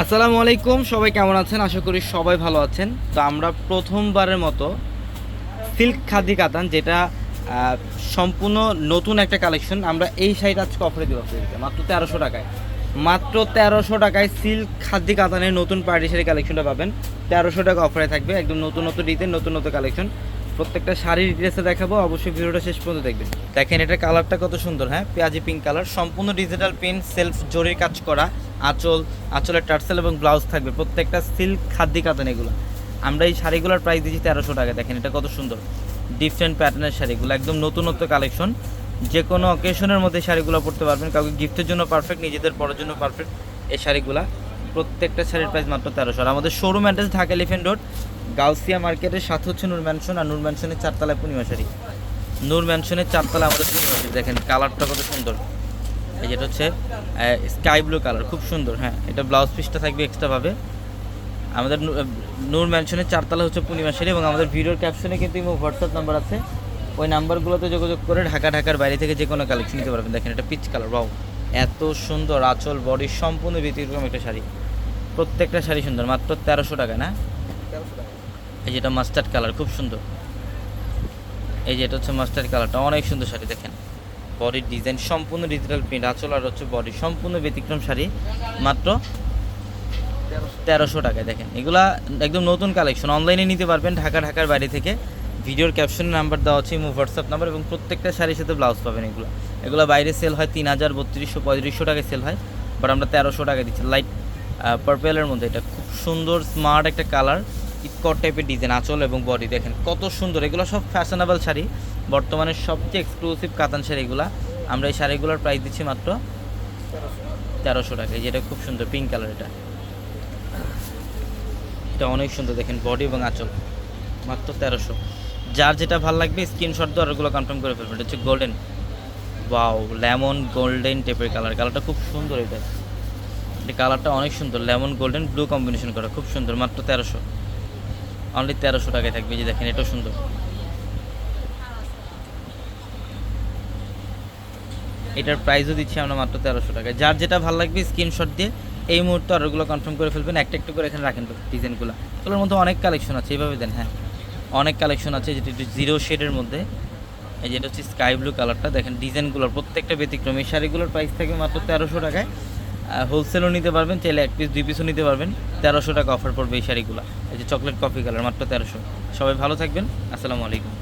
আসসালামু আলাইকুম, সবাই কেমন আছেন? আশা করি সবাই ভালো আছেন। তো আমরা প্রথমবারের মতো সিল্ক খাদি কাতান, যেটা সম্পূর্ণ নতুন একটা কালেকশন। আমরা এই শাড়িটা আজকে অফারে দিব মাত্র তেরোশো টাকায়। মাত্র তেরোশো টাকায় সিল্ক খাদি কাতানের নতুন পার্টি শাড়ি কালেকশনটা পাবেন। তেরোশো টাকা অফারে থাকবে, একদম নতুন নতুন ডিজাইন নতুন নতুন কালেকশন। প্রত্যেকটা শাড়ির ডিটেলসে দেখাবো, অবশ্যই ভিডিওটা শেষ পর্যন্ত দেখবেন। দেখেন এটা কালারটা কত সুন্দর হ্যাঁ? পেঁয়াজি পিঙ্ক কালার সম্পূর্ণ ডিজিটাল প্রিন্ট সেলফ জরির কাজ করা। আঁচল, আঁচলের টার্সেল এবং ব্লাউজ থাকবে। প্রত্যেকটা সিল্ক খাদ্য কাতান এগুলো। আমরা এই শাড়িগুলোর প্রাইস দিচ্ছি তেরোশো টাকা। দেখেন এটা কত সুন্দর। ডিফারেন্ট প্যাটার্নের শাড়িগুলো, একদম নতুনত্ব কালেকশন যে কোনো অকেশনের মধ্যে শাড়িগুলো পরতে পারবেন। কাউকে গিফটের জন্য পারফেক্ট নিজেদের পরার জন্য পারফেক্ট এই শাড়িগুলা। প্রত্যেকটা শাড়ির প্রাইস মাত্র তেরোশো। আর আমাদের showroom address Dhaka elephant road Gausia মার্কেটের সাথে হচ্ছে নূর ম্যানশন আর নূর ম্যানশনের চারতলায় পূর্ণিমা শাড়ি। নূর ম্যানশনের চারতলা আমাদের পূর্ণিমা শাড়ি। দেখেন কালারটা কত সুন্দর। এই যেটা হচ্ছে স্কাই ব্লু কালার খুব সুন্দর হ্যাঁ। এটা ব্লাউজ পিসটা থাকবে এক্সট্রাভাবে আমাদের নূর ম্যানশনের চারতলা হচ্ছে পূর্ণিমা শাড়ি এবং আমাদের ভিডিওর ক্যাপশনে কিন্তু হোয়াটসঅ্যাপ নাম্বার আছে। ওই নাম্বারগুলোতে যোগাযোগ করে ঢাকা ঢাকার বাইরে থেকে যে কোনো কালেকশন নিতে পারবেন। দেখেন এটা পিচ কালার বাউ এত সুন্দর আঁচল বডি সম্পূর্ণ ব্যতিক্রম একটা শাড়ি। প্রত্যেকটা শাড়ি সুন্দর মাত্র তেরোশো টাকা না? এই যেটা মাস্টার্ড কালার খুব সুন্দর। এই যেটা হচ্ছে মাস্টার্ড কালারটা অনেক সুন্দর শাড়ি দেখেন। বডির ডিজাইন সম্পূর্ণ ডিজিটাল প্রিন্ট আঁচল আর হচ্ছে বডি সম্পূর্ণ ব্যতিক্রম শাড়ি, মাত্র তেরোশো টাকায়। দেখেন, এগুলা একদম নতুন কালেকশন অনলাইনে নিতে পারবেন ঢাকা, ঢাকার বাইরে থেকে। ভিডিওর ক্যাপশনে নাম্বার দেওয়া আছে ইমো হোয়াটসঅ্যাপ নাম্বার এবং প্রত্যেকটা শাড়ির সাথে ব্লাউজ পাবেন এগুলো। এগুলো বাইরে সেল হয় তিন হাজার বত্রিশশো, পঁয়ত্রিশশো টাকায় সেল হয় বাট আমরা তেরোশো টাকা দিচ্ছি। লাইট পার্পেলের মধ্যে এটা খুব সুন্দর স্মার্ট একটা কালার ইটকট টাইপের ডিজাইন আঁচল এবং বডি দেখেন, কত সুন্দর, এগুলো সব ফ্যাশনেবল শাড়ি। বর্তমানে সবচেয়ে এক্সক্লুসিভ কাতান শাড়িগুলো। আমরা এই শাড়িগুলোর প্রাইস দিচ্ছি মাত্র তেরোশো টাকায় যেটা খুব সুন্দর পিঙ্ক কালার এটা। এটা অনেক সুন্দর দেখেন বডি এবং আঁচল। মাত্র তেরোশো। যার যেটা ভালো লাগবে স্ক্রিনশট দিয়ে অর্ডারগুলো কনফার্ম করে ফেলবেন। এটা হচ্ছে গোল্ডেন ওয়াও লেমন গোল্ডেন টাইপের কালার কালারটা খুব সুন্দর এটা। এই কালারটা অনেক সুন্দর। লেমন গোল্ডেন ব্লু কম্বিনেশন করা। খুব সুন্দর। মাত্র তেরোশো। অনলি তেরোশো টাকায় থাকবে। যে দেখেন, এটাও সুন্দর। এটার প্রাইসও দিচ্ছি আমরা মাত্র তেরোশো টাকায়। যার যেটা ভালো লাগবে স্ক্রিনশট দিয়ে এই মুহূর্তে অর্ডারগুলো কনফার্ম করে ফেলবেন। একটা একটু করে এখানে রাখেন ডিজাইনগুলো এগুলোর মধ্যে অনেক কালেকশন আছে এইভাবে দেন হ্যাঁ। অনেক কালেকশন আছে, যেটা একটু জিরো শেডের মধ্যে। এই যেটা হচ্ছে স্কাই ব্লু কালারটা দেখেন ডিজাইনগুলোর প্রত্যেকটা ব্যতিক্রম। এই শাড়িগুলোর প্রাইস থাকবে মাত্র তেরোশো টাকায়। হোলসেলও নিতে পারবেন, চাইলে এক পিস দুই পিসও নিতে পারবেন। তেরোশো টাকা অফার পড়বে এই শাড়িগুলো। এই যে চকলেট কফি কালার মাত্র তেরোশো। সবাই ভালো থাকবেন। আসসালামু আলাইকুম।